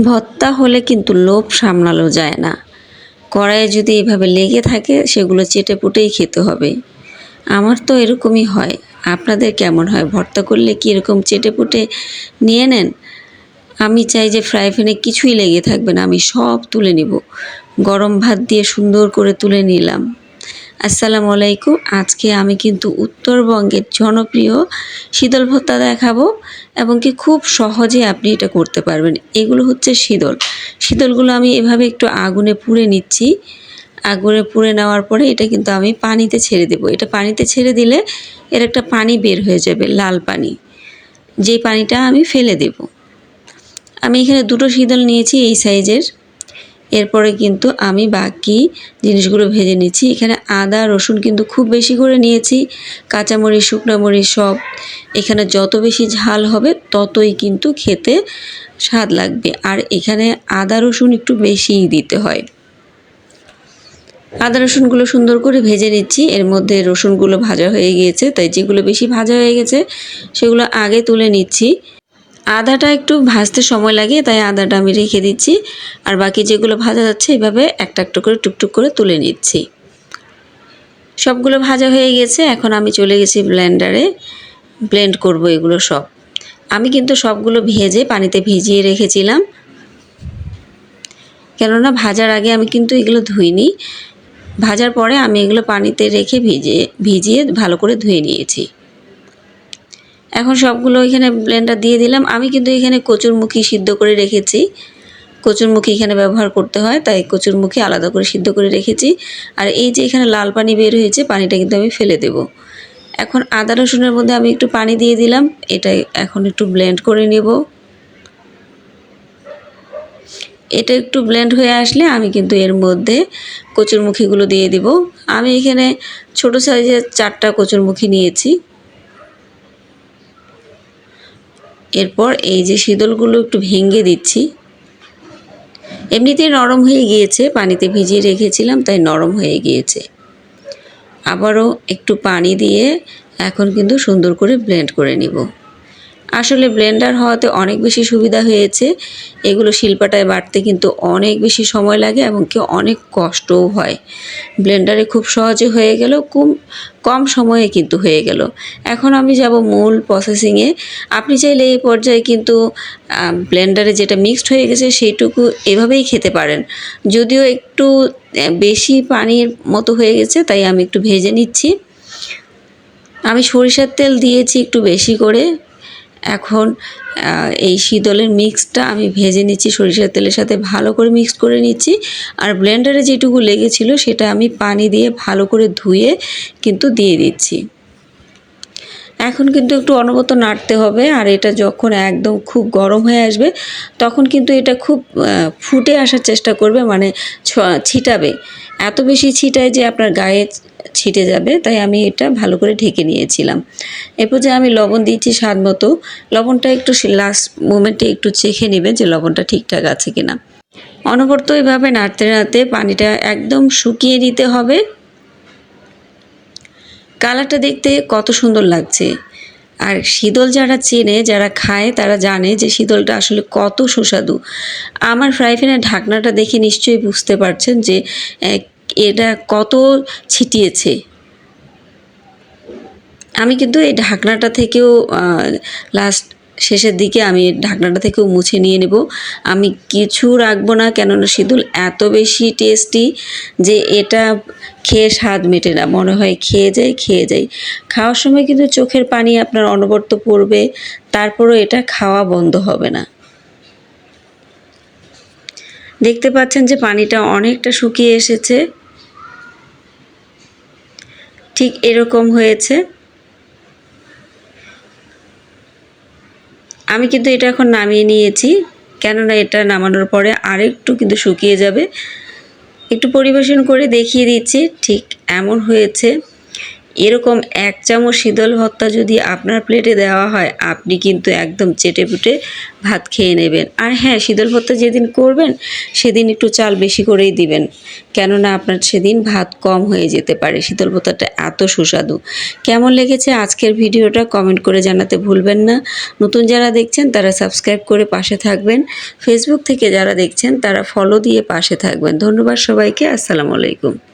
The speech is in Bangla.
ভর্তা হলে কিন্তু লোভ সামলানো যায় না। কড়াইয়ে যদি এভাবে লেগে থাকে, সেগুলো চেটে পুটেই খেতে হবে। আমার তো এরকমই হয়। আপনাদের কেমন হয়? ভর্তা করলে কি এরকম চেটে পুটে নিয়ে নেন? আমি চাই যে ফ্রাই প্যানে কিছুই লেগে থাকবে না, আমি সব তুলে নিব। গরম ভাত দিয়ে সুন্দর করে তুলে নিলাম। আসসালামু আলাইকুম। আজকে আমি কিন্তু উত্তরবঙ্গের জনপ্রিয় শীতল ভত্তা দেখাবো এবং কি খুব সহজে আপনি এটা করতে পারবেন। এগুলো হচ্ছে শীতল। শীতলগুলো আমি এভাবে একটু আগুনে পুড়ে নিচ্ছি। আগুনে পুড়ে নেওয়ার পরে এটা কিন্তু আমি পানিতে ছেড়ে দেবো। এটা পানিতে ছেড়ে দিলে এর একটা পানি বের হয়ে যাবে, লাল পানি। যেই পানিটা আমি ফেলে দেব। আমি এখানে দুটো শীতল নিয়েছি, এই সাইজের। এরপরে কিন্তু আমি বাকি জিনিসগুলো ভেজে নিচ্ছি। এখানে আদা, রসুন কিন্তু খুব বেশি করে নিয়েছি। কাঁচামরিচ শুকনো মরিচ সব এখানে যত বেশি ঝাল হবে ততই কিন্তু খেতে স্বাদ লাগবে। আর এখানে আদা, রসুন একটু বেশিই দিতে হয়। আদা, রসুনগুলো সুন্দর করে ভেজে নিচ্ছি। এর মধ্যে রসুনগুলো ভাজা হয়ে গিয়েছে, তাই যেগুলো বেশি ভাজা হয়ে গেছে সেগুলো আগে তুলে নিচ্ছি। আদাটা একটু ভাজতে সময় লাগে, তাই আদাটা আমি রেখে দিচ্ছি। আর বাকি যেগুলো ভাজা যাচ্ছে, এভাবে একটা একটা করে টুকটুক করে তুলে নিচ্ছি। সবগুলো ভাজা হয়ে গেছে, এখন আমি চলে গেছি ব্লেন্ডারে ব্লেন্ড করব এগুলো সব। আমি কিন্তু সবগুলো ভেজে পানিতে ভিজিয়ে রেখেছিলাম। কেননা ভাজার আগে আমি কিন্তু এগুলো ধুইনি। ভাজার পরে আমি এগুলো পানিতে রেখে ভিজিয়ে ভিজিয়ে ভালো করে ধুয়ে নিয়েছি। এখন সবগুলো এখানে ব্লেন্ডার দিয়ে দিলাম। আমি কিন্তু এখানে কচুরমুখী সিদ্ধ করে রেখেছি। কচুরমুখী এখানে ব্যবহার করতে হয়, তাই কচুরমুখী আলাদা করে সিদ্ধ করে রেখেছি। আর এই যে এখানে লাল পানি বের হয়েছে, পানিটা কিন্তু আমি ফেলে দেব। এখন আদা রসুনের মধ্যে আমি একটু পানি দিয়ে দিলাম। এটা এখন একটু ব্লেন্ড করে নেব। এটা একটু ব্লেন্ড হয়ে আসলে আমি কিন্তু এর মধ্যে কচুরমুখীগুলো দিয়ে দিব। আমি এখানে ছোট সাইজের চারটা কচুরমুখী নিয়েছি। এরপর এই যে শীতলগুলো একটু ভেঙে দিচ্ছি। এমনিতে নরম হয়ে গিয়েছে, পানিতে ভিজিয়ে রেখেছিলাম, তাই নরম হয়ে গিয়েছে। আবারও একটু পানি দিয়ে এখন কিন্তু সুন্দর করে ব্লেন্ড করে নিব। আসলে ব্লেন্ডার হওয়াতে অনেক বেশি সুবিধা হয়েছে। এগুলো শিল্পাটায় বাটতে কিন্তু অনেক বেশি সময় লাগে এবং কি অনেক কষ্টও হয়। ব্লেন্ডারে খুব সহজে হয়ে গেল, কম কম সময়ে কিন্তু হয়ে গেল। এখন আমি যাব মূল প্রসেসিংয়ে আপনি চাইলে এই পর্যায়ে কিন্তু ব্লেন্ডারে যেটা মিক্সড হয়ে গেছে সেইটুকু এভাবেই খেতে পারেন। যদিও একটু বেশি পানির মতো হয়ে গেছে, তাই আমি একটু ভেজে নিচ্ছি। আমি সরিষার তেল দিয়েছি একটু বেশি করে। এখন এই শীতলের মিক্সটা আমি ভেজে নিচ্ছি, সরিষার তেলের সাথে ভালো করে মিক্স করে নিচ্ছি। আর ব্লেন্ডারে যেটুকু লেগেছিলো, সেটা আমি পানি দিয়ে ভালো করে ধুয়ে কিন্তু দিয়ে দিচ্ছি। এখন কিন্তু একটু অনবত নাড়তে হবে, আর এটা যখন একদম খুব গরম হয়ে আসবে, তখন কিন্তু এটা খুব ফুটে আসার চেষ্টা করবে মানে ছিটাবে। এত বেশি ছিটায় যে আপনার গায়ে ছিটে যাবে, তাই আমি এটা ভালো করে ঢেকে নিয়েছিলাম। এরপর যে আমি লবণ দিয়েছি স্বাদ মতো, লবণটা একটু লাস্ট মোমেন্টে একটু চেখে নেবেন যে লবণটা ঠিকঠাক আছে কিনা। অনবরত এভাবে নাড়তে নাড়তে পানিটা একদম শুকিয়ে নিতে হবে। কালারটা দেখতে কত সুন্দর লাগছে। আর শীতল যারা চেনে, যারা খায়, তারা জানে যে শীতলটা আসলে কত সুস্বাদু। আমার ফ্রাই প্যানের ঢাকনাটা দেখে নিশ্চয়ই বুঝতে পারছেন যে এটা কত ছিটিয়েছে। আমি কিন্তু এই ঢাকনাটা থেকেও লাস্ট শেষের দিকে আমি ঢাকনাটা থেকেও মুছে নিয়ে নেব। আমি কিছু রাখব না, কেননা সিঁদুল এত বেশি টেস্টি যে এটা খেয়ে স্বাদ মেটে না। মনে হয় খেয়ে যাই খেয়ে যাই। খাওয়ার সময় কিন্তু চোখের পানি আপনার অনবর্ত পড়বে, তারপরও এটা খাওয়া বন্ধ হবে না। দেখতে পাচ্ছেন যে পানিটা অনেকটা শুকিয়ে এসেছে। ঠিক এরকম হয়েছে। আমি কিন্তু এটা এখন নামিয়ে নিয়েছি। কেননা এটা নামানোর পরে আরেকটু কিন্তু শুকিয়ে যাবে। একটু পরিবেশন করে দেখিয়ে দিচ্ছি, ঠিক এমন হয়েছে। এরকম এক চামচ শীতল ভর্তা যদি আপনার প্লেটে দেওয়া হয়, আপনি কিন্তু একদম চেটে পুটে ভাত খেয়ে নেবেন। আর হ্যাঁ শীতল ভর্তা যেদিন করবেন, সেদিন একটু চাল বেশি করেই দিবেন। কেননা আপনার সেদিন ভাত কম হয়ে যেতে পারে। শীতল ভর্তাটা এত সুস্বাদু। কেমন লেগেছে আজকের ভিডিওটা কমেন্ট করে জানাতে ভুলবেন না। নতুন যারা দেখছেন, তারা সাবস্ক্রাইব করে পাশে থাকবেন। ফেসবুক থেকে যারা দেখছেন, তারা ফলো দিয়ে পাশে থাকবেন। ধন্যবাদ সবাইকে। আসসালামু আলাইকুম।